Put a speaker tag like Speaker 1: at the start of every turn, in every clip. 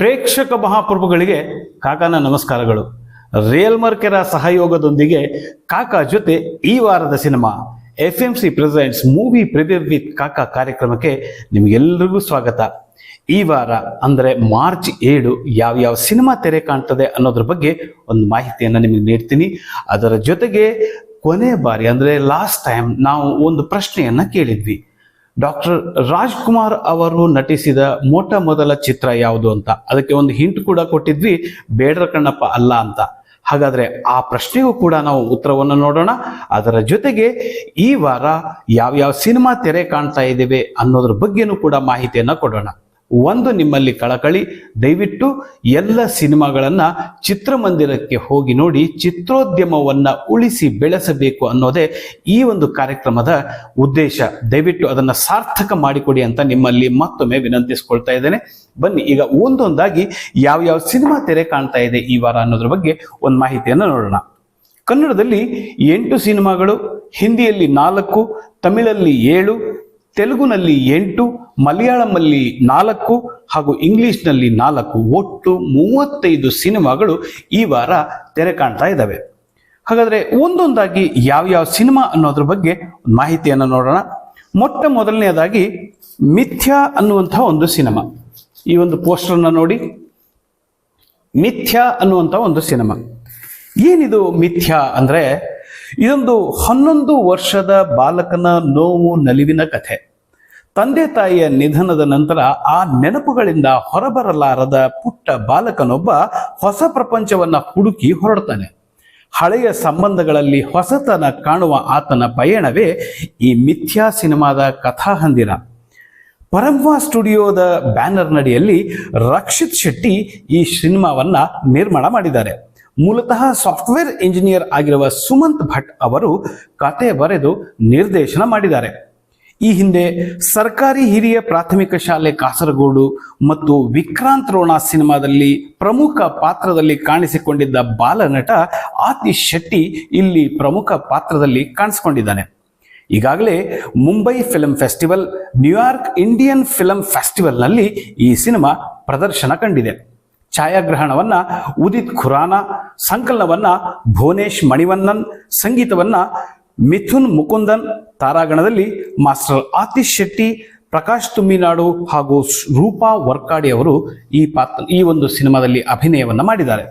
Speaker 1: ಪ್ರೇಕ್ಷಕ ಮಹಾಪ್ರಭುಗಳಿಗೆ ಕಾಕಾನ ನಮಸ್ಕಾರಗಳು. ರಿಯಲ್ ಮರ್ಕೆರ ಸಹಯೋಗದೊಂದಿಗೆ ಕಾಕಾ ಜೊತೆ ಈ ವಾರದ cinema F M C presents movie preview with Kaka ಕಾರ್ಯಕ್ರಮಕ್ಕೆ ನಿಮಗೆಲ್ಲರಿಗೂ ಸ್ವಾಗತ. ಈ ವಾರ, ಅಂದರೆ ಮಾರ್ಚ್ ಏಳು ಯಾವ್ಯಾವ ಸಿನಿಮಾ ತೆರೆ ಕಾಣ್ತದೆ ಅನ್ನೋದ್ರ ಬಗ್ಗೆ ಒಂದು ಮಾಹಿತಿಯನ್ನು ನಿಮಗೆ ನೀಡ್ತೀನಿ. ಅದರ ಜೊತೆಗೆ ಕೊನೆ ಬಾರಿ, ಅಂದರೆ ಲಾಸ್ಟ್ ಟೈಮ್ ನಾವು ಒಂದು ಪ್ರಶ್ನೆಯನ್ನು ಕೇಳಿದ್ವಿ. ಡಾಕ್ಟರ್ ರಾಜ್ಕುಮಾರ್ ಅವರು ನಟಿಸಿದ ಮೊಟ್ಟ ಮೊದಲ ಚಿತ್ರ ಯಾವುದು ಅಂತ. ಅದಕ್ಕೆ ಒಂದು ಹಿಂಟ್ ಕೂಡ ಕೊಟ್ಟಿದ್ವಿ. ಬೇಡರ ಕಣ್ಣಪ್ಪ ಅಲ್ಲ ಅಂತ. ಹಾಗಾದ್ರೆ ಆ ಪ್ರಶ್ನೆಗೂ ಕೂಡ ನಾವು ಉತ್ತರವನ್ನು ನೋಡೋಣ. ಅದರ ಜೊತೆಗೆ ಈ ವಾರ ಯಾವ್ಯಾವ ಸಿನಿಮಾ ತೆರೆ ಕಾಣ್ತಾ ಇದ್ದೇವೆ ಅನ್ನೋದ್ರ ಬಗ್ಗೆನೂ ಕೂಡ ಮಾಹಿತಿಯನ್ನು ಕೊಡೋಣ. ಒಂದು ನಿಮ್ಮಲ್ಲಿ ಕಳಕಳಿ, ದಯವಿಟ್ಟು ಎಲ್ಲ ಸಿನಿಮಾಗಳನ್ನ ಚಿತ್ರಮಂದಿರಕ್ಕೆ ಹೋಗಿ ನೋಡಿ ಚಿತ್ರೋದ್ಯಮವನ್ನ ಉಳಿಸಿ ಬೆಳೆಸಬೇಕು ಅನ್ನೋದೇ ಈ ಒಂದು ಕಾರ್ಯಕ್ರಮದ ಉದ್ದೇಶ. ದಯವಿಟ್ಟು ಅದನ್ನ ಸಾರ್ಥಕ ಮಾಡಿಕೊಡಿ ಅಂತ ನಿಮ್ಮಲ್ಲಿ ಮತ್ತೊಮ್ಮೆ ವಿನಂತಿಸ್ಕೊಳ್ತಾ ಇದ್ದೇನೆ. ಬನ್ನಿ, ಈಗ ಒಂದೊಂದಾಗಿ ಯಾವ್ಯಾವ ಸಿನಿಮಾ ತೆರೆ ಕಾಣ್ತಾ ಇದೆ ಈ ವಾರ ಅನ್ನೋದ್ರ ಬಗ್ಗೆ ಒಂದು ಮಾಹಿತಿಯನ್ನು ನೋಡೋಣ. ಕನ್ನಡದಲ್ಲಿ ಎಂಟು ಸಿನಿಮಾಗಳು, ಹಿಂದಿಯಲ್ಲಿ ನಾಲ್ಕು, ತಮಿಳಲ್ಲಿ ಏಳು ತೆಲುಗುನಲ್ಲಿ ಎಂಟು, ಮಲಯಾಳಂನಲ್ಲಿ ನಾಲ್ಕು ಹಾಗೂ ಇಂಗ್ಲಿಷ್ನಲ್ಲಿ ನಾಲ್ಕು, ಒಟ್ಟು ಮೂವತ್ತೈದು ಸಿನಿಮಾಗಳು ಈ ವಾರ ತೆರೆ ಕಾಣ್ತಾ ಇದ್ದಾವೆ. ಹಾಗಾದರೆ ಒಂದೊಂದಾಗಿ ಯಾವ್ಯಾವ ಸಿನಿಮಾ ಅನ್ನೋದ್ರ ಬಗ್ಗೆ ಮಾಹಿತಿಯನ್ನು ನೋಡೋಣ. ಮೊಟ್ಟ ಮೊದಲನೆಯದಾಗಿ ಮಿಥ್ಯಾ ಅನ್ನುವಂಥ ಒಂದು ಸಿನಿಮಾ. ಈ ಒಂದು ಪೋಸ್ಟರ್ನ ನೋಡಿ. ಮಿಥ್ಯಾ ಅನ್ನುವಂಥ ಒಂದು ಸಿನಿಮಾ. ಏನಿದು ಮಿಥ್ಯಾ ಅಂದ್ರೆ ಇದೊಂದು ಹನ್ನೊಂದು ವರ್ಷದ ಬಾಲಕನ ನೋವು ನಲಿವಿನ ಕಥೆ. ತಂದೆ ತಾಯಿಯ ನಿಧನದ ನಂತರ ಆ ನೆನಪುಗಳಿಂದ ಹೊರಬರಲಾರದ ಪುಟ್ಟ ಬಾಲಕನೊಬ್ಬ ಹೊಸ ಪ್ರಪಂಚವನ್ನ ಹುಡುಕಿ ಹೊರಡ್ತಾನೆ. ಹಳೆಯ ಸಂಬಂಧಗಳಲ್ಲಿ ಹೊಸತನ ಕಾಣುವ ಆತನ ಪಯಣವೇ ಈ ಮಿಥ್ಯಾ ಸಿನಿಮಾದ ಕಥಾಹಂದಿರ. ಪರಂವಾ ಸ್ಟುಡಿಯೋದ ಬ್ಯಾನರ್ ನಡಿಯಲ್ಲಿ ರಕ್ಷಿತ್ ಶೆಟ್ಟಿ ಈ ಸಿನಿಮಾವನ್ನ ನಿರ್ಮಾಣ ಮಾಡಿದ್ದಾರೆ. ಮೂಲತಃ ಸಾಫ್ಟ್ವೇರ್ ಇಂಜಿನಿಯರ್ ಆಗಿರುವ ಸುಮಂತ್ ಭಟ್ ಅವರು ಕತೆ ಬರೆದು ನಿರ್ದೇಶನ ಮಾಡಿದ್ದಾರೆ. ಈ ಹಿಂದೆ ಸರ್ಕಾರಿ ಹಿರಿಯ ಪ್ರಾಥಮಿಕ ಶಾಲೆ ಕಾಸರಗೋಡು ಮತ್ತು ವಿಕ್ರಾಂತ್ ರೋಣ ಸಿನಿಮಾದಲ್ಲಿ ಪ್ರಮುಖ ಪಾತ್ರದಲ್ಲಿ ಕಾಣಿಸಿಕೊಂಡಿದ್ದ ಬಾಲನಟ ಆತಿಶ್ ಶೆಟ್ಟಿ ಇಲ್ಲಿ ಪ್ರಮುಖ ಪಾತ್ರದಲ್ಲಿ ಕಾಣಿಸಿಕೊಂಡಿದ್ದಾನೆ. ಈಗಾಗಲೇ Mumbai film festival, New York Indian film ಫೆಸ್ಟಿವಲ್ನಲ್ಲಿ ಈ ಸಿನಿಮಾ ಪ್ರದರ್ಶನ ಕಂಡಿದೆ. ಛಾಯಾಗ್ರಹಣವನ್ನ ಉದಿತ್ ಖುರಾನ, ಸಂಕಲನವನ್ನ ಭುವನೇಶ್ ಮಣಿವನ್ನನ್ ಸಂಗೀತವನ್ನ ಮಿಥುನ್ ಮುಕುಂದನ್, ತಾರಾಗಣದಲ್ಲಿ ಮಾಸ್ಟರ್ ಆತಿಶ್ ಶೆಟ್ಟಿ, ಪ್ರಕಾಶ್ ತುಮ್ಮಿನಾಡು ಹಾಗೂ ರೂಪಾ ವರ್ಕಾಡಿ ಅವರು ಈ ಪಾತ್ರ, ಈ ಒಂದು ಸಿನಿಮಾದಲ್ಲಿ ಅಭಿನಯವನ್ನ ಮಾಡಿದ್ದಾರೆ.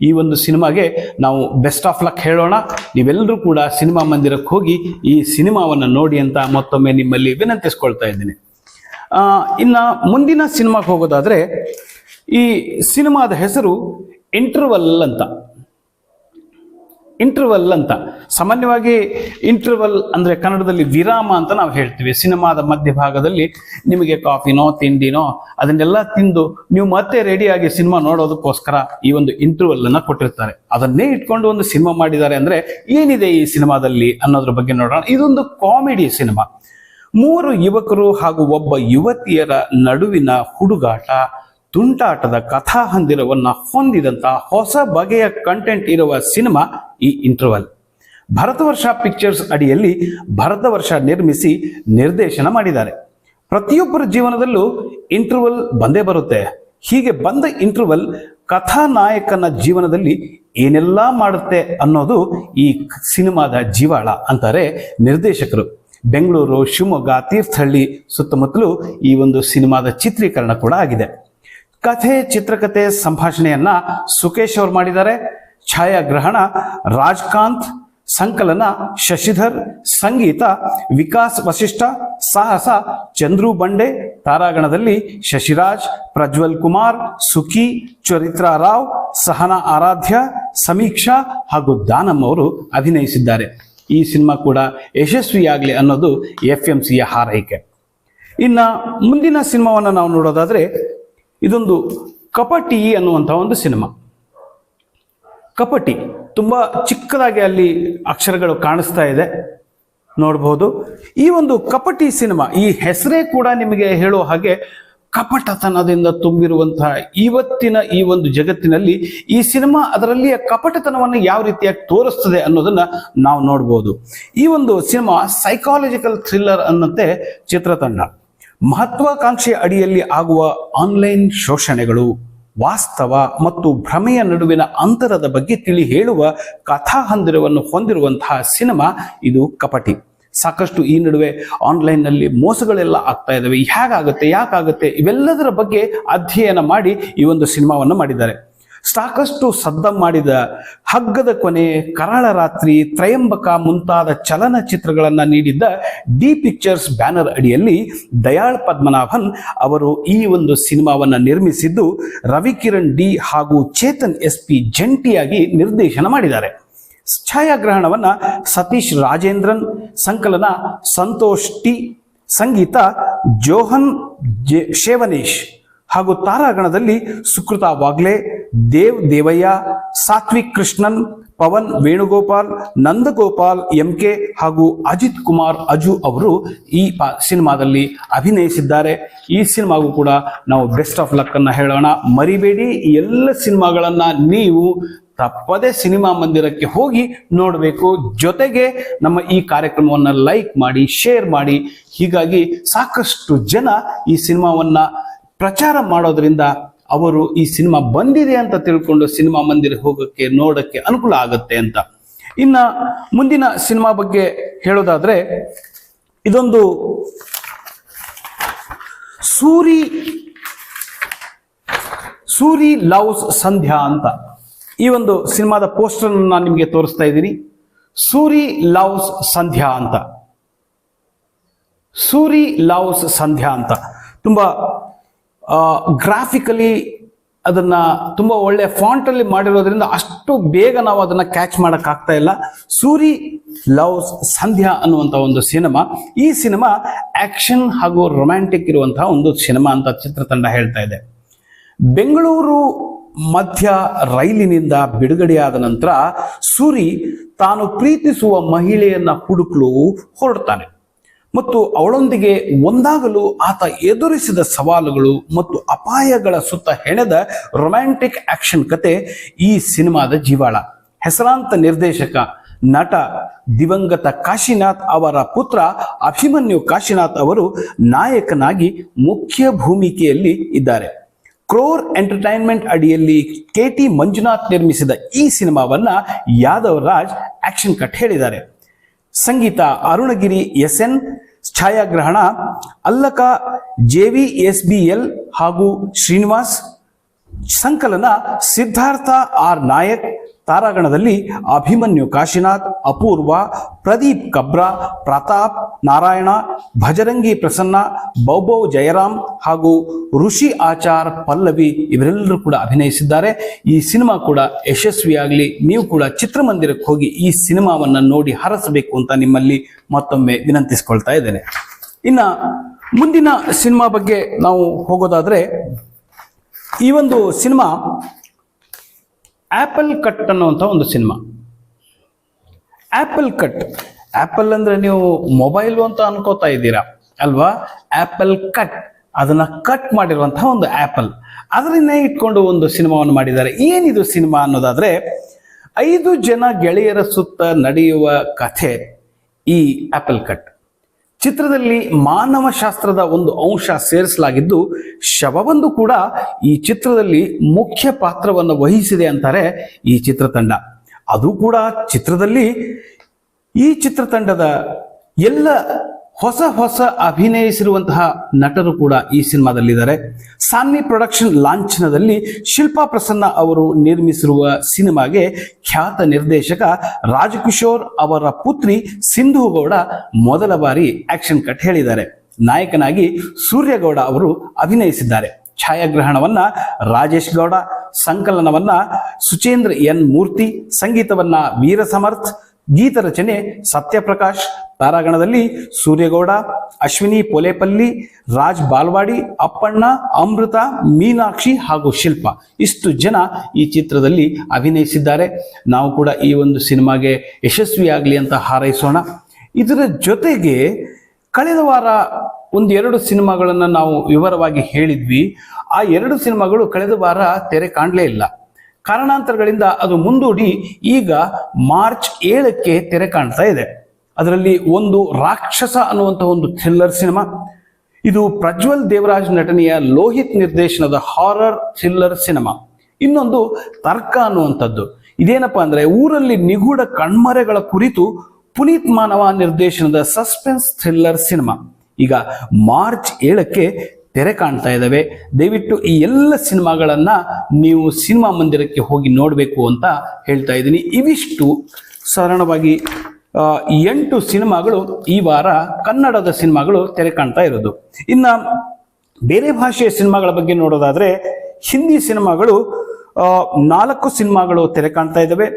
Speaker 1: ಈ ಒಂದು ಸಿನಿಮಾಗೆ ನಾವು ಬೆಸ್ಟ್ ಆಫ್ ಲಕ್ ಹೇಳೋಣ. ನೀವೆಲ್ಲರೂ ಕೂಡ ಸಿನಿಮಾ ಮಂದಿರಕ್ಕೆ ಹೋಗಿ ಈ ಸಿನಿಮಾವನ್ನು ನೋಡಿ ಅಂತ ಮತ್ತೊಮ್ಮೆ ನಿಮ್ಮಲ್ಲಿ ವಿನಂತಿಸ್ಕೊಳ್ತಾ ಇದ್ದೀನಿ. ಇನ್ನು ಮುಂದಿನ ಸಿನಿಮಾಗೆ ಹೋಗೋದಾದ್ರೆ ಈ ಸಿನಿಮಾದ ಹೆಸರು ಇಂಟರ್ವಲ್ ಅಂತ. ಇಂಟರ್ವಲ್ ಅಂತ. ಸಾಮಾನ್ಯವಾಗಿ ಇಂಟರ್ವಲ್ ಅಂದರೆ ಕನ್ನಡದಲ್ಲಿ ವಿರಾಮ ಅಂತ ನಾವು ಹೇಳ್ತೀವಿ. ಸಿನಿಮಾದ ಮಧ್ಯಭಾಗದಲ್ಲಿ ನಿಮಗೆ ಕಾಫಿನೋ ತಿಂಡಿನೋ ಅದನ್ನೆಲ್ಲ ತಿಂದು ನೀವು ಮತ್ತೆ ರೆಡಿಯಾಗಿ ಸಿನಿಮಾ ನೋಡೋದಕ್ಕೋಸ್ಕರ ಈ ಒಂದು ಇಂಟರ್ವಲ್ ಅನ್ನ ಕೊಟ್ಟಿರ್ತಾರೆ. ಅದನ್ನೇ ಇಟ್ಕೊಂಡು ಒಂದು ಸಿನಿಮಾ ಮಾಡಿದ್ದಾರೆ ಅಂದ್ರೆ ಏನಿದೆ ಈ ಸಿನಿಮಾದಲ್ಲಿ ಅನ್ನೋದ್ರ ಬಗ್ಗೆ ನೋಡೋಣ. ಇದೊಂದು ಕಾಮಿಡಿ ಸಿನಿಮಾ. ಮೂರು ಯುವಕರು ಹಾಗೂ ಒಬ್ಬ ಯುವತಿಯರ ನಡುವಿನ ಹುಡುಗಾಟ. ತುಂಟಾಟದ ಕಥಾ ಹಂದಿರವನ್ನ ಹೊಂದಿದಂತ ಹೊಸ ಬಗೆಯ ಕಂಟೆಂಟ್ ಇರುವ ಸಿನಿಮಾ ಈ ಇಂಟರ್ವಲ್ ಭರತವರ್ಷ ಪಿಕ್ಚರ್ಸ್ ಅಡಿಯಲ್ಲಿ ಭರತವರ್ಷ ನಿರ್ಮಿಸಿ ನಿರ್ದೇಶನ ಮಾಡಿದ್ದಾರೆ. ಪ್ರತಿಯೊಬ್ಬರ ಜೀವನದಲ್ಲೂ ಇಂಟರ್ವಲ್ ಬಂದೇ ಬರುತ್ತೆ. ಹೀಗೆ ಬಂದ ಇಂಟರ್ವಲ್ ಕಥಾನಾಯಕನ ಜೀವನದಲ್ಲಿ ಏನೆಲ್ಲ ಮಾಡುತ್ತೆ ಅನ್ನೋದು ಈ ಸಿನಿಮಾದ ಜೀವಾಳ ಅಂತಾರೆ ನಿರ್ದೇಶಕರು. ಬೆಂಗಳೂರು, ಶಿವಮೊಗ್ಗ, ತೀರ್ಥಹಳ್ಳಿ ಸುತ್ತಮುತ್ತಲೂ ಈ ಒಂದು ಸಿನಿಮಾದ ಚಿತ್ರೀಕರಣ ಕೂಡ ಆಗಿದೆ. ಕಥೆ ಚಿತ್ರಕಥೆ ಸಂಭಾಷಣೆಯನ್ನ ಸುಕೇಶ್ ಅವರು ಮಾಡಿದ್ದಾರೆ. ಛಾಯಾಗ್ರಹಣ, ರಾಜ್ಕಾಂತ್, ಸಂಕಲನ, ಶಶಿಧರ್, ಸಂಗೀತ, ವಿಕಾಸ್ ವಶಿಷ್ಠ ಸಾಹಸ, ಚಂದ್ರು ಬಂಡೆ, ತಾರಾಗಣದಲ್ಲಿ ಶಶಿರಾಜ್, ಪ್ರಜ್ವಲ್ ಕುಮಾರ್, ಸುಖಿ, ಚರಿತ್ರಾ ರಾವ್, ಸಹನಾ ಆರಾಧ್ಯ, ಸಮೀಕ್ಷಾ ಹಾಗೂ ದಾನಮ್ ಅವರು ಅಭಿನಯಿಸಿದ್ದಾರೆ. ಈ ಸಿನಿಮಾ ಕೂಡ ಯಶಸ್ವಿಯಾಗಲಿ ಅನ್ನೋದು ಎಫ್ ಎಂ ಸಿಯ ಹಾರೈಕೆ. ಇನ್ನ ಮುಂದಿನ ಸಿನಿಮಾವನ್ನು ನಾವು ನೋಡೋದಾದ್ರೆ ಇದೊಂದು ಕಪಟಿ ಅನ್ನುವಂಥ ಒಂದು ಸಿನಿಮಾ. ಕಪಟಿ ತುಂಬ ಚಿಕ್ಕದಾಗಿ ಅಲ್ಲಿ ಅಕ್ಷರಗಳು ಕಾಣಿಸ್ತಾ ಇದೆ. ನೋಡಬಹುದು ಈ ಒಂದು ಕಪಟಿ ಸಿನಿಮಾ, ಈ ಹೆಸರೇ ಕೂಡ ನಿಮಗೆ ಹೇಳೋ ಹಾಗೆ ಕಪಟತನದಿಂದ ತುಂಬಿರುವಂತಹ ಇವತ್ತಿನ ಈ ಒಂದು ಜಗತ್ತಿನಲ್ಲಿ ಈ ಸಿನಿಮಾ ಅದರಲ್ಲಿಯ ಕಪಟತನವನ್ನು ಯಾವ ರೀತಿಯಾಗಿ ತೋರಿಸ್ತದೆ ಅನ್ನೋದನ್ನ ನಾವು ನೋಡ್ಬೋದು. ಈ ಒಂದು ಸಿನಿಮಾ ಸೈಕಾಲಜಿಕಲ್ ಥ್ರಿಲ್ಲರ್ ಅನ್ನಂತೆ ಚಿತ್ರತಂಡ. ಮಹತ್ವಾಕಾಂಕ್ಷೆ ಅಡಿಯಲ್ಲಿ ಆಗುವ ಆನ್ಲೈನ್ ಶೋಷಣೆಗಳು ವಾಸ್ತವ ಮತ್ತು ಭ್ರಮೆಯ ನಡುವಿನ ಅಂತರದ ಬಗ್ಗೆ ತಿಳಿ ಹೇಳುವ ಕಥಾಹಂದಿರವನ್ನು ಹೊಂದಿರುವಂತಹ ಸಿನಿಮಾ ಇದು ಕಪಟಿ. ಸಾಕಷ್ಟು ಈ ನಡುವೆ ಆನ್ಲೈನ್ನಲ್ಲಿ ಮೋಸಗಳೆಲ್ಲ ಆಗ್ತಾ ಇದ್ದಾವೆ ಹೇಗಾಗುತ್ತೆ ಯಾಕಾಗುತ್ತೆ, ಇವೆಲ್ಲದರ ಬಗ್ಗೆ ಅಧ್ಯಯನ ಮಾಡಿ ಈ ಒಂದು ಸಿನಿಮಾವನ್ನು ಮಾಡಿದ್ದಾರೆ. ಸಾಕಷ್ಟು ಸದ್ದ ಮಾಡಿದ ಹಗ್ಗದ ಕೊನೆ, ಕರಾಳ ರಾತ್ರಿ, ತ್ರಯಂಬಕ ಮುಂತಾದ ಚಲನಚಿತ್ರಗಳನ್ನು ನೀಡಿದ್ದ ಡಿ ಪಿಕ್ಚರ್ಸ್ ಬ್ಯಾನರ್ ಅಡಿಯಲ್ಲಿ ದಯಾಳ್ ಪದ್ಮನಾಭನ್ ಅವರು ಈ ಒಂದು ಸಿನಿಮಾವನ್ನು ನಿರ್ಮಿಸಿದ್ದು ರವಿಕಿರಣ್ ಡಿ ಹಾಗೂ ಚೇತನ್ ಎಸ್ ಪಿ ಜಂಟಿಯಾಗಿ ನಿರ್ದೇಶನ ಮಾಡಿದ್ದಾರೆ. ಛಾಯಾಗ್ರಹಣವನ್ನ ಸತೀಶ್ ರಾಜೇಂದ್ರನ್, ಸಂಕಲನ ಸಂತೋಷ್ ಟಿ, ಸಂಗೀತ ಜೋಹನ್ ಶೇವನೇಶ್ ಹಾಗೂ ತಾರಾಗಣದಲ್ಲಿ ಸುಕೃತ ವಾಗ್ಲೆ ದೇವ್ ದೇವಯ್ಯ, ಸಾತ್ವಿಕ್ ಕೃಷ್ಣನ್, ಪವನ್ ವೇಣುಗೋಪಾಲ್, ನಂದಗೋಪಾಲ್ ಎಂ ಕೆ ಹಾಗೂ ಅಜಿತ್ ಕುಮಾರ್ ಅಜು ಅವರು ಈ ಸಿನಿಮಾದಲ್ಲಿ ಅಭಿನಯಿಸಿದ್ದಾರೆ. ಈ ಸಿನಿಮಾಗೂ ಕೂಡ ನಾವು ಬೆಸ್ಟ್ ಆಫ್ ಲಕ್ ಅನ್ನ ಹೇಳೋಣ. ಮರಿಬೇಡಿ ಎಲ್ಲ ಸಿನಿಮಾಗಳನ್ನ ನೀವು ತಪ್ಪದೆ ಸಿನಿಮಾ ಮಂದಿರಕ್ಕೆ ಹೋಗಿ ನೋಡಬೇಕು. ಜೊತೆಗೆ ನಮ್ಮ ಈ ಕಾರ್ಯಕ್ರಮವನ್ನು ಲೈಕ್ ಮಾಡಿ, ಶೇರ್ ಮಾಡಿ. ಹೀಗಾಗಿ ಸಾಕಷ್ಟು ಜನ ಈ ಸಿನಿಮಾವನ್ನ ಪ್ರಚಾರ ಮಾಡೋದ್ರಿಂದ ಅವರು ಈ ಸಿನಿಮಾ ಬಂದಿದೆ ಅಂತ ತಿಳ್ಕೊಂಡು ಸಿನಿಮಾ ಮಂದಿರ ಹೋಗೋಕ್ಕೆ, ನೋಡಕ್ಕೆ ಅನುಕೂಲ ಆಗುತ್ತೆ ಅಂತ. ಇನ್ನ ಮುಂದಿನ ಸಿನಿಮಾ ಬಗ್ಗೆ ಹೇಳೋದಾದ್ರೆ ಇದೊಂದು ಸೂರಿ ಸೂರಿ ಲವ್ಸ್ ಸಂಧ್ಯಾ ಅಂತ. ಈ ಒಂದು ಸಿನಿಮಾದ ಪೋಸ್ಟರ್ ನಾನು ನಿಮಗೆ ತೋರಿಸ್ತಾ ಇದ್ದೀನಿ. ಸೂರಿ ಲವ್ಸ್ ಸಂಧ್ಯಾ ಅಂತ. ಸೂರಿ ಲವ್ಸ್ ಸಂಧ್ಯಾ ಅಂತ. ತುಂಬ ಗ್ರಾಫಿಕಲಿ ಅದನ್ನ ತುಂಬ ಒಳ್ಳೆ ಫಾಂಟಲ್ಲಿ ಮಾಡಿರೋದ್ರಿಂದ ಅಷ್ಟು ಬೇಗ ನಾವು ಅದನ್ನ ಕ್ಯಾಚ್ ಮಾಡೋಕ್ಕಾಗ್ತಾ ಇಲ್ಲ. ಸೂರಿ ಲವ್ಸ್ ಸಂಧ್ಯಾ ಅನ್ನುವಂಥ ಒಂದು ಸಿನಿಮಾ. ಈ ಸಿನಿಮಾ ಆಕ್ಷನ್ ಹಾಗೂ ರೊಮ್ಯಾಂಟಿಕ್ ಇರುವಂತಹ ಒಂದು ಸಿನಿಮಾ ಅಂತ ಚಿತ್ರತಂಡ ಹೇಳ್ತಾ ಇದೆ. ಬೆಂಗಳೂರು ಮಧ್ಯ ರೈಲಿನಿಂದ ಬಿಡುಗಡೆಯಾದ ನಂತರ ಸೂರಿ ತಾನು ಪ್ರೀತಿಸುವ ಮಹಿಳೆಯನ್ನ ಹುಡುಕಲು ಹೊರಡ್ತಾನೆ. ಮತ್ತು ಅವಳೊಂದಿಗೆ ಒಂದಾಗಲು ಆತ ಎದುರಿಸಿದ ಸವಾಲುಗಳು ಮತ್ತು ಅಪಾಯಗಳ ಸುತ್ತ ಹೆಣೆದ ರೊಮ್ಯಾಂಟಿಕ್ ಆಕ್ಷನ್ ಕತೆ ಈ ಸಿನಿಮಾದ ಜೀವಾಳ. ಹೆಸರಾಂತ ನಿರ್ದೇಶಕ ನಟ ದಿವಂಗತ ಕಾಶಿನಾಥ್ ಅವರ ಪುತ್ರ ಅಭಿಮನ್ಯು ಕಾಶಿನಾಥ್ ಅವರು ನಾಯಕನಾಗಿ ಮುಖ್ಯ ಭೂಮಿಕೆಯಲ್ಲಿ ಇದ್ದಾರೆ. ಕ್ರೋರ್ ಎಂಟರ್ಟೈನ್ಮೆಂಟ್ ಅಡಿಯಲ್ಲಿ ಕೆ ಟಿ ಮಂಜುನಾಥ್ ನಿರ್ಮಿಸಿದ ಈ ಸಿನಿಮಾವನ್ನ ಯಾದವ್ ರಾಜ್ ಆಕ್ಷನ್ ಕಟ್ ಹೇಳಿದ್ದಾರೆ. ಸಂಗೀತ ಅರುಣಗಿರಿ ಎಸ್ ಎನ್ ಛಾಯಾಗ್ರಹಣ ಅಲ್ಲಕ J V S B L ಹಾಗೂ ಶ್ರೀನಿವಾಸ್ ಸಂಕಲನ ಸಿದ್ಧಾರ್ಥ ಆರ್ ನಾಯಕ್ ತಾರಾಗಣದಲ್ಲಿ ಅಭಿಮನ್ಯು ಕಾಶಿನಾಥ್, ಅಪೂರ್ವ, ಪ್ರದೀಪ್ ಕಬ್ರಾ, ಪ್ರತಾಪ್ ನಾರಾಯಣ, ಭಜರಂಗಿ ಪ್ರಸನ್ನ, ಬೌಬೌ ಜಯರಾಮ್ ಹಾಗೂ ಋಷಿ ಆಚಾರ್ ಪಲ್ಲವಿ ಇವರೆಲ್ಲರೂ ಕೂಡ ಅಭಿನಯಿಸಿದ್ದಾರೆ. ಈ ಸಿನಿಮಾ ಕೂಡ ಯಶಸ್ವಿಯಾಗಲಿ, ನೀವು ಕೂಡ ಚಿತ್ರಮಂದಿರಕ್ಕೆ ಹೋಗಿ ಈ ಸಿನಿಮಾವನ್ನು ನೋಡಿ ಹರಸಬೇಕು ಅಂತ ನಿಮ್ಮಲ್ಲಿ ಮತ್ತೊಮ್ಮೆ ವಿನಂತಿಸ್ಕೊಳ್ತಾ ಇದ್ದೇನೆ. ಇನ್ನು ಮುಂದಿನ ಸಿನಿಮಾ ಬಗ್ಗೆ ನಾವು ಹೋಗೋದಾದರೆ, ಈ ಒಂದು ಸಿನಿಮಾ ಆಪಲ್ ಕಟ್ ಅನ್ನುವಂಥ ಒಂದು ಸಿನಿಮಾ. ಆ್ಯಪಲ್ ಕಟ್ ಆ್ಯಪಲ್ ಅಂದರೆ ನೀವು ಮೊಬೈಲ್ ಅಂತ ಅನ್ಕೋತಾ ಇದ್ದೀರಾ? ಅಲ್ವಾ? ಆ್ಯಪಲ್ ಕಟ್ ಅದನ್ನು ಕಟ್ ಮಾಡಿರುವಂತಹ ಒಂದು ಆ್ಯಪಲ್ ಅದನ್ನೇ ಇಟ್ಕೊಂಡು ಒಂದು ಸಿನಿಮಾವನ್ನು ಮಾಡಿದ್ದಾರೆ. ಏನಿದು ಸಿನಿಮಾ ಅನ್ನೋದಾದರೆ, ಐದು ಜನ ಗೆಳೆಯರ ಸುತ್ತ ನಡೆಯುವ ಕಥೆ ಈ ಆ್ಯಪಲ್ ಕಟ್ ಚಿತ್ರದಲ್ಲಿ ಮಾನವ ಶಾಸ್ತ್ರದ ಒಂದು ಅಂಶ ಸೇರಿಸಲಾಗಿದ್ದು, ಶವವೊಂದು ಕೂಡ ಈ ಚಿತ್ರದಲ್ಲಿ ಮುಖ್ಯ ಪಾತ್ರವನ್ನು ವಹಿಸಿದೆ ಅಂತಾರೆ ಈ ಚಿತ್ರತಂಡ. ಅದು ಕೂಡ ಚಿತ್ರದಲ್ಲಿ ಈ ಚಿತ್ರತಂಡದ ಎಲ್ಲ ಹೊಸ ಹೊಸ ಅಭಿನಯಿಸಿರುವಂತಹ ನಟರು ಕೂಡ ಈ ಸಿನಿಮಾದಲ್ಲಿದ್ದಾರೆ. ಸಾನ್ವಿ ಪ್ರೊಡಕ್ಷನ್ ಲಾಂಛನದಲ್ಲಿ ಶಿಲ್ಪಾ ಪ್ರಸನ್ನ ಅವರು ನಿರ್ಮಿಸಿರುವ ಸಿನಿಮಾಗೆ ಖ್ಯಾತ ನಿರ್ದೇಶಕ ರಾಜಕಿಶೋರ್ ಅವರ ಪುತ್ರಿ ಸಿಂಧು ಗೌಡ ಮೊದಲ ಬಾರಿ ಆಕ್ಷನ್ ಕಟ್ ಹೇಳಿದ್ದಾರೆ. ನಾಯಕನಾಗಿ ಸೂರ್ಯಗೌಡ ಅವರು ಅಭಿನಯಿಸಿದ್ದಾರೆ. ಛಾಯಾಗ್ರಹಣವನ್ನ ರಾಜೇಶ್ ಗೌಡ, ಸಂಕಲನವನ್ನ ಸುಚೇಂದ್ರ ಎನ್ ಮೂರ್ತಿ, ಸಂಗೀತವನ್ನ ವೀರ ಸಮರ್ಥ್ ಗೀತ ರಚನೆ ಸತ್ಯಪ್ರಕಾಶ್, ತಾರಾಗಣದಲ್ಲಿ ಸೂರ್ಯಗೌಡ, ಅಶ್ವಿನಿ ಪೊಲೆಪಲ್ಲಿ, ರಾಜ್ ಬಾಲ್ವಾಡಿ, ಅಪ್ಪಣ್ಣ, ಅಮೃತ, ಮೀನಾಕ್ಷಿ ಹಾಗೂ ಶಿಲ್ಪ. ಇಷ್ಟು ಜನ ಈ ಚಿತ್ರದಲ್ಲಿ ಅಭಿನಯಿಸಿದ್ದಾರೆ. ನಾವು ಕೂಡ ಈ ಒಂದು ಸಿನಿಮಾಗೆ ಯಶಸ್ವಿಯಾಗಲಿ ಅಂತ ಹಾರೈಸೋಣ. ಇದರ ಜೊತೆಗೆ ಕಳೆದ ವಾರ ಒಂದು ಎರಡು ಸಿನಿಮಾಗಳನ್ನು ನಾವು ವಿವರವಾಗಿ ಹೇಳಿದ್ವಿ. ಆ ಎರಡು ಸಿನಿಮಾಗಳು ಕಳೆದ ವಾರ ತೆರೆ ಕಾಣಲೇ ಇಲ್ಲ. ಕಾರಣಾಂತರಗಳಿಂದ ಅದು ಮುಂದೂಡಿ ಈಗ ಮಾರ್ಚ್ ಏಳಕ್ಕೆ ತೆರೆ ಕಾಣ್ತಾ ಇದೆ. ಅದರಲ್ಲಿ ಒಂದು ರಾಕ್ಷಸ ಅನ್ನುವಂತಹ ಒಂದು ಥ್ರಿಲ್ಲರ್ ಸಿನಿಮಾ. ಇದು ಪ್ರಜ್ವಲ್ ದೇವರಾಜ್ ನಟನೆಯ ಲೋಹಿತ್ ನಿರ್ದೇಶನದ ಹಾರರ್ ಥ್ರಿಲ್ಲರ್ ಸಿನಿಮಾ. ಇನ್ನೊಂದು ತರ್ಕ ಅನ್ನುವಂಥದ್ದು. ಇದೇನಪ್ಪಾ ಅಂದ್ರೆ ಊರಲ್ಲಿ ನಿಗೂಢ ಕಣ್ಮರೆಗಳ ಕುರಿತು ಪುನೀತ್ ಮಾನವ ನಿರ್ದೇಶನದ ಸಸ್ಪೆನ್ಸ್ ಥ್ರಿಲ್ಲರ್ ಸಿನಿಮಾ. ಈಗ ಮಾರ್ಚ್ ಏಳಕ್ಕೆ ತೆರೆ ಕಾಣ್ತಾ ಇದ್ದಾವೆ ದಯವಿಟ್ಟು ಈ ಎಲ್ಲ ಸಿನಿಮಾಗಳನ್ನ ನೀವು ಸಿನಿಮಾ ಮಂದಿರಕ್ಕೆ ಹೋಗಿ ನೋಡಬೇಕು ಅಂತ ಹೇಳ್ತಾ ಇದ್ದೀನಿ. ಇವಿಷ್ಟು ಸಾಧಾರಣವಾಗಿ ಎಂಟು ಸಿನಿಮಾಗಳು ಈ ವಾರ ಕನ್ನಡದ ಸಿನಿಮಾಗಳು ತೆರೆ ಕಾಣ್ತಾ ಇರೋದು. ಇನ್ನ ಬೇರೆ ಭಾಷೆಯ ಸಿನಿಮಾಗಳ ಬಗ್ಗೆ ನೋಡೋದಾದ್ರೆ, ಹಿಂದಿ ಸಿನಿಮಾಗಳು ನಾಲ್ಕು ಸಿನಿಮಾಗಳು ತೆರೆ ಕಾಣ್ತಾ ಇದ್ದಾವೆ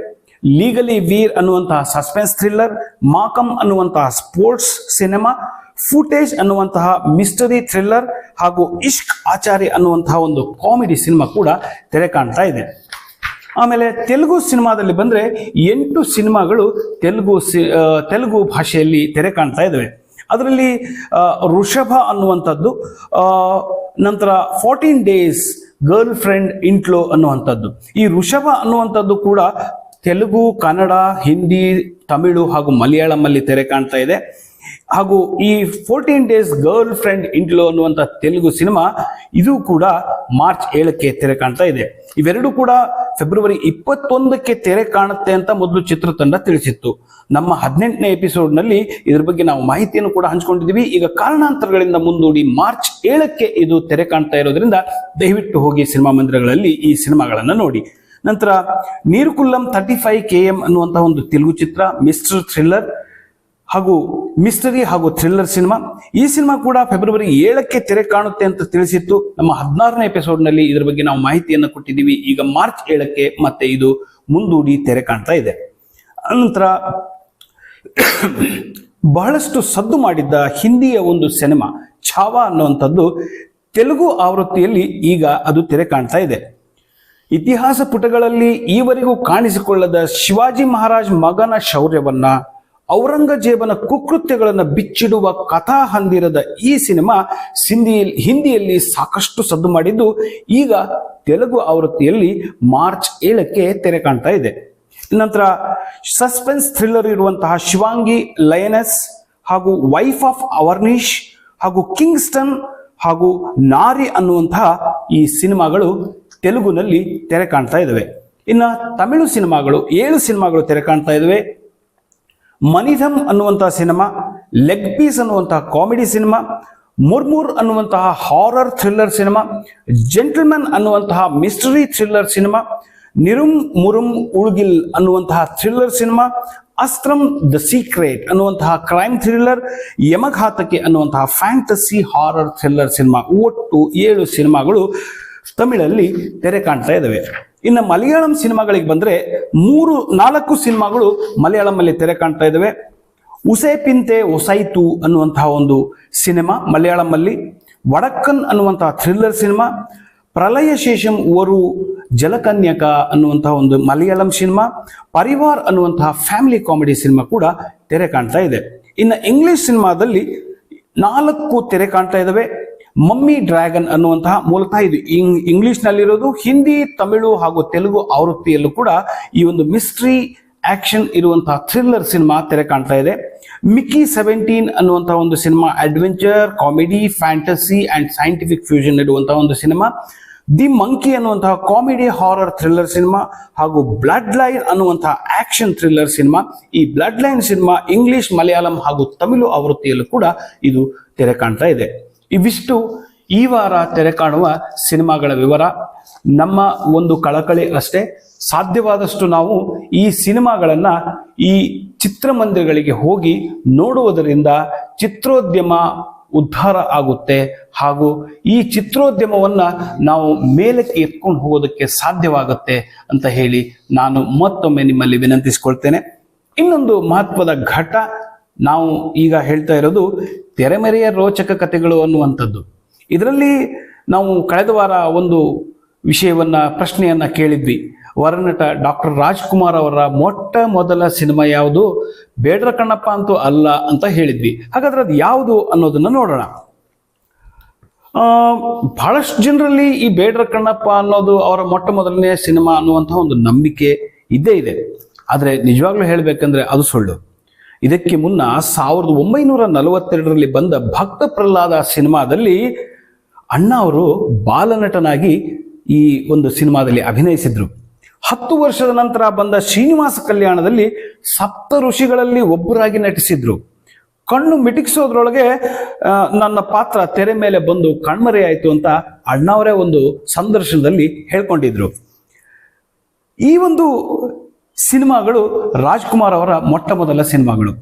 Speaker 1: ಲೀಗಲಿ ವೀರ್ ಅನ್ನುವಂತಹ ಸಸ್ಪೆನ್ಸ್ ಥ್ರಿಲ್ಲರ್ ಮಾಕಮ್ ಅನ್ನುವಂತಹ ಸ್ಪೋರ್ಟ್ಸ್ ಸಿನಿಮಾ ಫುಟೇಜ್ ಅನ್ನುವಂತಹ ಮಿಸ್ಟರಿ ಥ್ರಿಲ್ಲರ್ ಹಾಗೂ ಇಶ್ಕ್ ಆಚಾರಿ ಅನ್ನುವಂತಹ ಒಂದು ಕಾಮಿಡಿ ಸಿನಿಮಾ ಕೂಡ ತೆರೆ ಕಾಣ್ತಾ ಇದೆ. ಆಮೇಲೆ ತೆಲುಗು ಸಿನಿಮಾದಲ್ಲಿ ಬಂದರೆ ಎಂಟು ಸಿನಿಮಾಗಳು ತೆಲುಗು ಸಿ- ತೆಲುಗು ಭಾಷೆಯಲ್ಲಿ ತೆರೆ ಕಾಣ್ತಾ ಇದ್ದಾವೆ ಅದರಲ್ಲಿ ಋಷಭ ಅನ್ನುವಂಥದ್ದು ನಂತರ fourteen days girlfriend Intlo ಅನ್ನುವಂಥದ್ದು. ಈ ಋಷಭ ಅನ್ನುವಂಥದ್ದು ಕೂಡ ತೆಲುಗು, ಕನ್ನಡ, ಹಿಂದಿ, ತಮಿಳು ಹಾಗೂ ಮಲಯಾಳಮಲ್ಲಿ ತೆರೆ ಕಾಣ್ತಾ ಇದೆ. ಹಾಗೂ ಈ fourteen days girlfriend Intlo ಅನ್ನುವಂತ ತೆಲುಗು ಸಿನಿಮಾ, ಇದು ಕೂಡ ಮಾರ್ಚ್ ಏಳಕ್ಕೆ ತೆರೆ ಕಾಣ್ತಾ ಇದೆ. ಇವೆರಡು ಕೂಡ ಫೆಬ್ರವರಿ ಇಪ್ಪತ್ತೊಂದಕ್ಕೆ ತೆರೆ ಕಾಣುತ್ತೆ ಅಂತ ಮೊದಲು ಚಿತ್ರತಂಡ ತಿಳಿಸಿತ್ತು. ನಮ್ಮ ಹದಿನೆಂಟನೇ ಎಪಿಸೋಡ್ನಲ್ಲಿ ಇದ್ರ ಬಗ್ಗೆ ನಾವು ಮಾಹಿತಿಯನ್ನು ಕೂಡ ಹಂಚ್ಕೊಂಡಿದ್ದೀವಿ. ಈಗ ಕಾರಣಾಂತರಗಳಿಂದ ಮುಂದೂಡಿ ಮಾರ್ಚ್ ಏಳಕ್ಕೆ ಇದು ತೆರೆ ಕಾಣ್ತಾ ಇರೋದ್ರಿಂದ ದಯವಿಟ್ಟು ಹೋಗಿ ಸಿನಿಮಾ ಮಂದಿರಗಳಲ್ಲಿ ಈ ಸಿನಿಮಾಗಳನ್ನು ನೋಡಿ. ನಂತರ Neerukullam thirty five K M ಅನ್ನುವಂತಹ ಒಂದು ತೆಲುಗು ಚಿತ್ರ ಮಿಸ್ಟರ್ ಥ್ರಿಲ್ಲರ್ ಹಾಗೂ ಮಿಸ್ಟರಿ ಹಾಗೂ ಥ್ರಿಲ್ಲರ್ ಸಿನಿಮಾ ಈ ಸಿನಿಮಾ ಕೂಡ ಫೆಬ್ರವರಿ ಏಳಕ್ಕೆ ತೆರೆ ಕಾಣುತ್ತೆ ಅಂತ ತಿಳಿಸಿತ್ತು. ನಮ್ಮ ಹದಿನಾರನೇ ಎಪಿಸೋಡ್ನಲ್ಲಿ ಇದರ ಬಗ್ಗೆ ನಾವು ಮಾಹಿತಿಯನ್ನು ಕೊಟ್ಟಿದ್ದೀವಿ. ಈಗ ಮಾರ್ಚ್ ಏಳಕ್ಕೆ ಮತ್ತೆ ಇದು ಮುಂದೂಡಿ ತೆರೆ ಕಾಣ್ತಾ ಇದೆ. ಅನಂತರ ಬಹಳಷ್ಟು ಸದ್ದು ಮಾಡಿದ್ದ ಹಿಂದಿಯ ಒಂದು ಸಿನಿಮಾ ಛಾವಾ ಅನ್ನುವಂಥದ್ದು ತೆಲುಗು ಆವೃತ್ತಿಯಲ್ಲಿ ಈಗ ಅದು ತೆರೆ ಕಾಣ್ತಾ ಇದೆ. ಇತಿಹಾಸ ಪುಟಗಳಲ್ಲಿ ಈವರೆಗೂ ಕಾಣಿಸಿಕೊಳ್ಳದ ಶಿವಾಜಿ ಮಹಾರಾಜ್ ಮಗನ ಶೌರ್ಯವನ್ನ ಔರಂಗಜೇಬನ ಕುಕೃತ್ಯಗಳನ್ನು ಬಿಚ್ಚಿಡುವ ಕಥಾ ಹಂದಿರದ ಈ ಸಿನಿಮಾ ಸಿಂಧಿಯಲ್ಲಿ ಹಿಂದಿಯಲ್ಲಿ ಸಾಕಷ್ಟು ಸದ್ದು ಮಾಡಿದ್ದು ಈಗ ತೆಲುಗು ಆವೃತ್ತಿಯಲ್ಲಿ ಮಾರ್ಚ್ ಏಳಕ್ಕೆ ತೆರೆ ಕಾಣ್ತಾ ಇದೆ. ನಂತರ ಸಸ್ಪೆನ್ಸ್ ಥ್ರಿಲ್ಲರ್ ಇರುವಂತಹ ಶಿವಾಂಗಿ, ಲಯನೆಸ್ ಹಾಗೂ ವೈಫ್ ಆಫ್ ಅವರ್ನೀಶ್ ಹಾಗೂ ಕಿಂಗ್ಸ್ಟನ್ ಹಾಗೂ ನಾರಿ ಅನ್ನುವಂತಹ ಈ ಸಿನಿಮಾಗಳು ತೆಲುಗುನಲ್ಲಿ ತೆರೆ ಕಾಣ್ತಾ ಇದ್ದಾವೆ. ಇನ್ನು ತಮಿಳು ಸಿನಿಮಾಗಳು, ಏಳು ಸಿನಿಮಾಗಳು ತೆರೆ ಕಾಣ್ತಾ ಇದ್ದಾವೆ. ಮನಿಧಮ್ ಅನ್ನುವಂತಹ ಸಿನಿಮಾ, ಲೆಗ್ ಪೀಸ್ ಅನ್ನುವಂತಹ ಕಾಮಿಡಿ ಸಿನಿಮಾ, ಮುರ್ಮುರ್ ಅನ್ನುವಂತಹ ಹಾರರ್ ಥ್ರಿಲ್ಲರ್ ಸಿನಿಮಾ ಜೆಂಟಲ್ಮನ್ ಅನ್ನುವಂತಹ mystery thriller cinema Niram Marum Ulagil ಅನ್ನುವಂತಹ thriller cinema, Astram the secret ಅನ್ನುವಂತಹ ಕ್ರೈಮ್ ಥ್ರಿಲ್ಲರ್, ಯಮಘಾತಕ್ಕೆ ಅನ್ನುವಂತಹ ಫ್ಯಾಂಟಸಿ ಹಾರರ್ ಥ್ರಿಲ್ಲರ್ ಸಿನಿಮಾ, ಒಟ್ಟು ಏಳು ಸಿನಿಮಾಗಳು ತಮಿಳಲ್ಲಿ ತೆರೆ ಕಾಣ್ತಾ ಇದ್ದಾವೆ ಇನ್ನು ಮಲಯಾಳಂ ಸಿನಿಮಾಗಳಿಗೆ ಬಂದ್ರೆ ಮೂರು, ನಾಲ್ಕು ಸಿನಿಮಾಗಳು ಮಲಯಾಳಂನಲ್ಲಿ ತೆರೆ ಕಾಣ್ತಾ ಇದ್ದಾವೆ ಉಸೇಪಿಂತೆ ಒಸೈತು ಅನ್ನುವಂತಹ ಒಂದು ಸಿನಿಮಾ ಮಲಯಾಳಂನಲ್ಲಿ. ವಡಕ್ಕನ್ ಅನ್ನುವಂತಹ ಥ್ರಿಲ್ಲರ್ ಸಿನಿಮಾ. ಪ್ರಲಯ ಶೇಷಂ ಓರು ಜಲಕನ್ಯಕ ಅನ್ನುವಂತಹ ಒಂದು ಮಲಯಾಳಂ ಸಿನಿಮಾ. ಪರಿವಾರ್ ಅನ್ನುವಂತಹ ಫ್ಯಾಮಿಲಿ ಕಾಮಿಡಿ ಸಿನಿಮಾ ಕೂಡ ತೆರೆ ಕಾಣ್ತಾ ಇದೆ. ಇನ್ನು ಇಂಗ್ಲಿಷ್ ಸಿನಿಮಾದಲ್ಲಿ ನಾಲ್ಕು ತೆರೆ ಕಾಣ್ತಾ ಇದ್ದಾವೆ ಮಮ್ಮಿ ಡ್ರ್ಯಾಗನ್ ಅನ್ನುವಂತಹ ಮೂಲತಃ ಇದು ಇಂಗ್ ಇಂಗ್ಲಿಷ್ನಲ್ಲಿರೋದು, ಹಿಂದಿ, ತಮಿಳು ಹಾಗೂ ತೆಲುಗು ಆವೃತ್ತಿಯಲ್ಲೂ ಕೂಡ ಈ ಒಂದು ಮಿಸ್ಟ್ರಿ ಆಕ್ಷನ್ ಇರುವಂತಹ ಥ್ರಿಲ್ಲರ್ ಸಿನಿಮಾ ತೆರೆ ಕಾಣ್ತಾ ಇದೆ. ಮಿಕ್ಕಿ ಸೆವೆಂಟೀನ್ ಅನ್ನುವಂತಹ ಒಂದು cinema adventure comedy fantasy and scientific fusion ಇರುವಂತಹ ಒಂದು ಸಿನಿಮಾ. ದಿ ಮಂಕಿ ಅನ್ನುವಂತಹ ಕಾಮಿಡಿ ಹಾರರ್ ಥ್ರಿಲ್ಲರ್ ಸಿನಿಮಾ ಹಾಗೂ ಬ್ಲಡ್ ಲೈನ್ ಅನ್ನುವಂತಹ ಆಕ್ಷನ್ ಥ್ರಿಲ್ಲರ್ ಸಿನಿಮಾ. ಈ blood line cinema English, Malayalam ಹಾಗೂ ತಮಿಳು ಆವೃತ್ತಿಯಲ್ಲೂ ಕೂಡ ಇದು ತೆರೆ ಕಾಣ್ತಾ ಇದೆ. ಇವಿಷ್ಟು ಈ ವಾರ ತೆರೆ ಕಾಣುವ ಸಿನಿಮಾಗಳ ವಿವರ. ನಮ್ಮ ಒಂದು ಕಳಕಳಿ ಅಷ್ಟೇ. ಸಾಧ್ಯವಾದಷ್ಟು ನಾವು ಈ ಸಿನಿಮಾಗಳನ್ನು ಈ ಚಿತ್ರಮಂದಿರಗಳಿಗೆ ಹೋಗಿ ನೋಡುವುದರಿಂದ ಚಿತ್ರೋದ್ಯಮ ಉದ್ಧಾರ ಆಗುತ್ತೆ. ಹಾಗೂ ಈ ಚಿತ್ರೋದ್ಯಮವನ್ನು ನಾವು ಮೇಲಕ್ಕೆ ಎತ್ಕೊಂಡು ಹೋಗೋದಕ್ಕೆ ಸಾಧ್ಯವಾಗುತ್ತೆ ಅಂತ ಹೇಳಿ ನಾನು ಮತ್ತೊಮ್ಮೆ ನಿಮ್ಮಲ್ಲಿ ವಿನಂತಿಸಿಕೊಳ್ತೇನೆ. ಇನ್ನೊಂದು ಮಹತ್ವದ ಘಟ್ಟ ನಾವು ಈಗ ಹೇಳ್ತಾ ಇರೋದು ತೆರೆಮರೆಯ ರೋಚಕ ಕಥೆಗಳು ಅನ್ನುವಂಥದ್ದು. ಇದರಲ್ಲಿ ನಾವು ಕಳೆದ ವಾರ ಒಂದು ವಿಷಯವನ್ನು, ಪ್ರಶ್ನೆಯನ್ನು ಕೇಳಿದ್ವಿ. ವರನಟ ಡಾಕ್ಟರ್ ರಾಜ್ಕುಮಾರ್ ಅವರ ಮೊಟ್ಟ ಮೊದಲ ಸಿನಿಮಾ ಯಾವುದು? ಬೇಡ್ರ ಕಣ್ಣಪ್ಪ ಅಂತೂ ಅಲ್ಲ ಅಂತ ಹೇಳಿದ್ವಿ. ಹಾಗಾದ್ರೆ ಅದು ಯಾವುದು ಅನ್ನೋದನ್ನು ನೋಡೋಣ. ಬಹಳಷ್ಟು ಜನರಲ್ಲಿ ಈ ಬೇಡ್ರ ಕಣ್ಣಪ್ಪ ಅನ್ನೋದು ಅವರ ಮೊಟ್ಟ ಮೊದಲನೇ ಸಿನಿಮಾ ಅನ್ನುವಂತಹ ಒಂದು ನಂಬಿಕೆ ಇದ್ದೇ ಇದೆ. ಆದರೆ ನಿಜವಾಗ್ಲೂ ಹೇಳಬೇಕಂದ್ರೆ ಅದು ಸುಳ್ಳು. ಇದಕ್ಕೆ ಮುನ್ನ ಸಾವಿರದ ಒಂಬೈನೂರ ನಲವತ್ತೆರಡರಲ್ಲಿ ಬಂದ ಭಕ್ತ ಪ್ರಹ್ಲಾದ ಸಿನಿಮಾದಲ್ಲಿ ಅಣ್ಣ ಅವರು ಬಾಲನಟನಾಗಿ ಈ ಒಂದು ಸಿನಿಮಾದಲ್ಲಿ ಅಭಿನಯಿಸಿದ್ರು. ಹತ್ತು ವರ್ಷದ ನಂತರ ಬಂದ ಶ್ರೀನಿವಾಸ ಕಲ್ಯಾಣದಲ್ಲಿ ಸಪ್ತ ಋಷಿಗಳಲ್ಲಿ ಒಬ್ಬರಾಗಿ ನಟಿಸಿದ್ರು. ಕಣ್ಣು ಮಿಟಿಕ್ಸೋದ್ರೊಳಗೆ ನನ್ನ ಪಾತ್ರ ತೆರೆ ಮೇಲೆ ಬಂದು ಕಣ್ಮರೆಯಾಯಿತು ಅಂತ ಅಣ್ಣವರೇ ಒಂದು ಸಂದರ್ಶನದಲ್ಲಿ ಹೇಳ್ಕೊಂಡಿದ್ರು. ಈ ಒಂದು ಸಿನಿಮಾಗಳು ರಾಜ್ಕುಮಾರ್ ಅವರ ಮೊಟ್ಟ ಮೊದಲ ಸಿನಿಮಾಗಳು.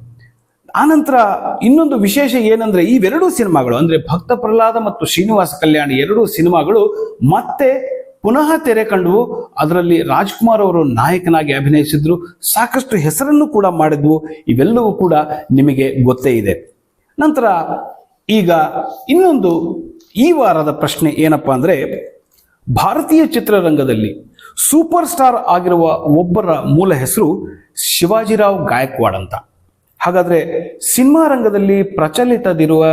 Speaker 1: ಆನಂತರ ಇನ್ನೊಂದು ವಿಶೇಷ ಏನಂದ್ರೆ ಇವೆರಡೂ ಸಿನಿಮಾಗಳು, ಅಂದ್ರೆ ಭಕ್ತ ಪ್ರಹ್ಲಾದ ಮತ್ತು ಶ್ರೀನಿವಾಸ ಕಲ್ಯಾಣ ಎರಡೂ ಸಿನಿಮಾಗಳು ಮತ್ತೆ ಪುನಃ ತೆರೆ ಕಂಡವು ಅದರಲ್ಲಿ ರಾಜ್ಕುಮಾರ್ ಅವರು ನಾಯಕನಾಗಿ ಅಭಿನಯಿಸಿದ್ರು, ಸಾಕಷ್ಟು ಹೆಸರನ್ನು ಕೂಡ ಮಾಡಿದ್ವು, ಇವೆಲ್ಲವೂ ಕೂಡ ನಿಮಗೆ ಗೊತ್ತೇ ಇದೆ. ನಂತರ ಈಗ ಇನ್ನೊಂದು ಈ ವಾರದ ಪ್ರಶ್ನೆ ಏನಪ್ಪಾ ಅಂದ್ರೆ ಭಾರತೀಯ ಚಿತ್ರರಂಗದಲ್ಲಿ ಸೂಪರ್ ಸ್ಟಾರ್ ಆಗಿರುವ ಒಬ್ಬರ ಮೂಲ ಹೆಸರು ಶಿವಾಜಿರಾವ್ ಗಾಯಕ್ವಾಡ್ ಅಂತ. ಹಾಗಾದ್ರೆ ಸಿನಿಮಾ ರಂಗದಲ್ಲಿ ಪ್ರಚಲಿತದಿರುವ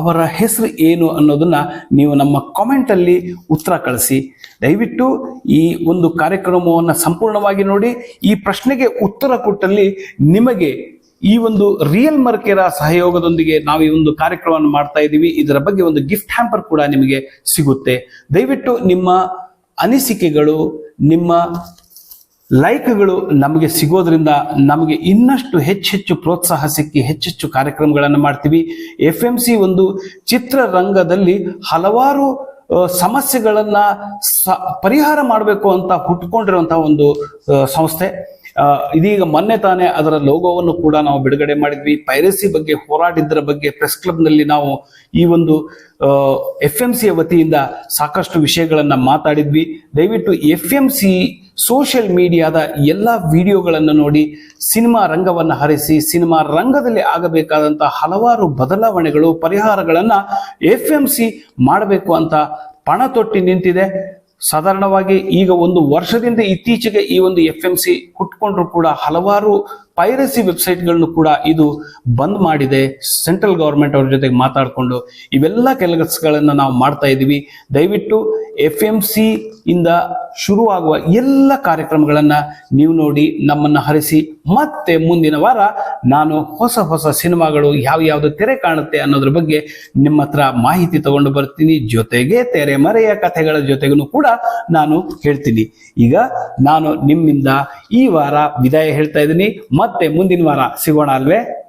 Speaker 1: ಅವರ ಹೆಸರು ಏನು ಅನ್ನೋದನ್ನ ನೀವು ನಮ್ಮ ಕಾಮೆಂಟ್ ಅಲ್ಲಿ ಉತ್ತರ ಕಳಿಸಿ. ದಯವಿಟ್ಟು ಈ ಒಂದು ಕಾರ್ಯಕ್ರಮವನ್ನು ಸಂಪೂರ್ಣವಾಗಿ ನೋಡಿ, ಈ ಪ್ರಶ್ನೆಗೆ ಉತ್ತರ ಕೊಟ್ಟಲ್ಲಿ ನಿಮಗೆ ಈ ಒಂದು ರಿಯಲ್ ಮರ್ಕೆರ ಸಹಯೋಗದೊಂದಿಗೆ ನಾವು ಈ ಒಂದು ಕಾರ್ಯಕ್ರಮವನ್ನು ಮಾಡ್ತಾ ಇದ್ದೀವಿ. ಇದರ ಬಗ್ಗೆ ಒಂದು ಗಿಫ್ಟ್ ಹ್ಯಾಂಪರ್ ಕೂಡ ನಿಮಗೆ ಸಿಗುತ್ತೆ. ದಯವಿಟ್ಟು ನಿಮ್ಮ ಅನಿಸಿಕೆಗಳು, ನಿಮ್ಮ ಲೈಕ್ಗಳು ನಮಗೆ ಸಿಗೋದ್ರಿಂದ ನಮಗೆ ಇನ್ನಷ್ಟು ಹೆಚ್ಚೆಚ್ಚು ಪ್ರೋತ್ಸಾಹ ಸಿಕ್ಕಿ ಹೆಚ್ಚೆಚ್ಚು ಕಾರ್ಯಕ್ರಮಗಳನ್ನು ಮಾಡ್ತೀವಿ. ಎಫ್ ಎಂ ಸಿ ಒಂದು ಚಿತ್ರರಂಗದಲ್ಲಿ ಹಲವಾರು ಸಮಸ್ಯೆಗಳನ್ನು ಸ- ಪರಿಹಾರ ಮಾಡಬೇಕು ಅಂತ ಹುಟ್ಕೊಂಡಿರುವಂತಹ ಒಂದು ಸಂಸ್ಥೆ. ಇದೀಗ ಮೊನ್ನೆ ತಾನೇ ಅದರ ಲೋಗೋವನ್ನು ಕೂಡ ನಾವು ಬಿಡುಗಡೆ ಮಾಡಿದ್ವಿ. ಪೈರಸಿ ಬಗ್ಗೆ ಹೋರಾಡಿದ್ದರ ಬಗ್ಗೆ ಪ್ರೆಸ್ ಕ್ಲಬ್ನಲ್ಲಿ ನಾವು ಈ ಒಂದು ಎಫ್ ಎಂ ಸಿಯ ವತಿಯಿಂದ ಸಾಕಷ್ಟು ವಿಷಯಗಳನ್ನು ಮಾತಾಡಿದ್ವಿ. ದಯವಿಟ್ಟು ಎಫ್ ಎಂ ಸಿ ಸೋಷಿಯಲ್ ಮೀಡಿಯಾದ ಎಲ್ಲ ವಿಡಿಯೋಗಳನ್ನು ನೋಡಿ, ಸಿನಿಮಾ ರಂಗವನ್ನು ಹರಿಸಿ, ಸಿನಿಮಾ ರಂಗದಲ್ಲಿ ಆಗಬೇಕಾದಂಥ ಹಲವಾರು ಬದಲಾವಣೆಗಳು, ಪರಿಹಾರಗಳನ್ನು ಎಫ್ ಎಂ ಸಿ ಮಾಡಬೇಕು ಅಂತ ಪಣ ತೊಟ್ಟಿ ನಿಂತಿದೆ. ಸಾಧಾರಣವಾಗಿ ಈಗ ಒಂದು ವರ್ಷದಿಂದ ಇತ್ತೀಚೆಗೆ ಈ ಒಂದು ಎಫ್ ಎಂ ಸಿ ಕೂಡ ಹಲವಾರು ಪೈರಸಿ ವೆಬ್ಸೈಟ್ಗಳನ್ನು ಕೂಡ ಇದು ಬಂದ್ ಮಾಡಿದೆ. ಸೆಂಟ್ರಲ್ ಗೌರ್ಮೆಂಟ್ ಅವ್ರ ಜೊತೆಗೆ ಮಾತಾಡಿಕೊಂಡು ಇವೆಲ್ಲ ಕೆಲಸಗಳನ್ನು ನಾವು ಮಾಡ್ತಾ ಇದ್ದೀವಿ ದಯವಿಟ್ಟು ಎಫ್ ಎಂ ಸಿ ಇಂದ ಶುರುವಾಗುವ ಎಲ್ಲ ಕಾರ್ಯಕ್ರಮಗಳನ್ನು ನೀವು ನೋಡಿ ನಮ್ಮನ್ನ ಹರಿಸಿ ಮತ್ತೆ ಮುಂದಿನ ವಾರ ನಾನು ಹೊಸ ಹೊಸ ಸಿನಿಮಾಗಳು ಯಾವ ಯಾವ್ದು ತೆರೆ ಕಾಣುತ್ತೆ ಅನ್ನೋದ್ರ ಬಗ್ಗೆ ನಿಮ್ಮ ಹತ್ರ ಮಾಹಿತಿ ತಗೊಂಡು ಬರ್ತೀನಿ. ಜೊತೆಗೆ ತೆರೆಮರೆಯ ಕಥೆಗಳ ಜೊತೆಗೂ ಕೂಡ ನಾನು ಹೇಳ್ತೀನಿ. ಈಗ ನಾನು ನಿಮ್ಮಿಂದ ಈ ವಾರ ವಿದಾಯ ಹೇಳ್ತಾ ಇದ್ದೀನಿ. ಮತ್ತೆ ಮುಂದಿನ ವಾರ ಸಿಗೋಣ ಅಲ್ವೇ?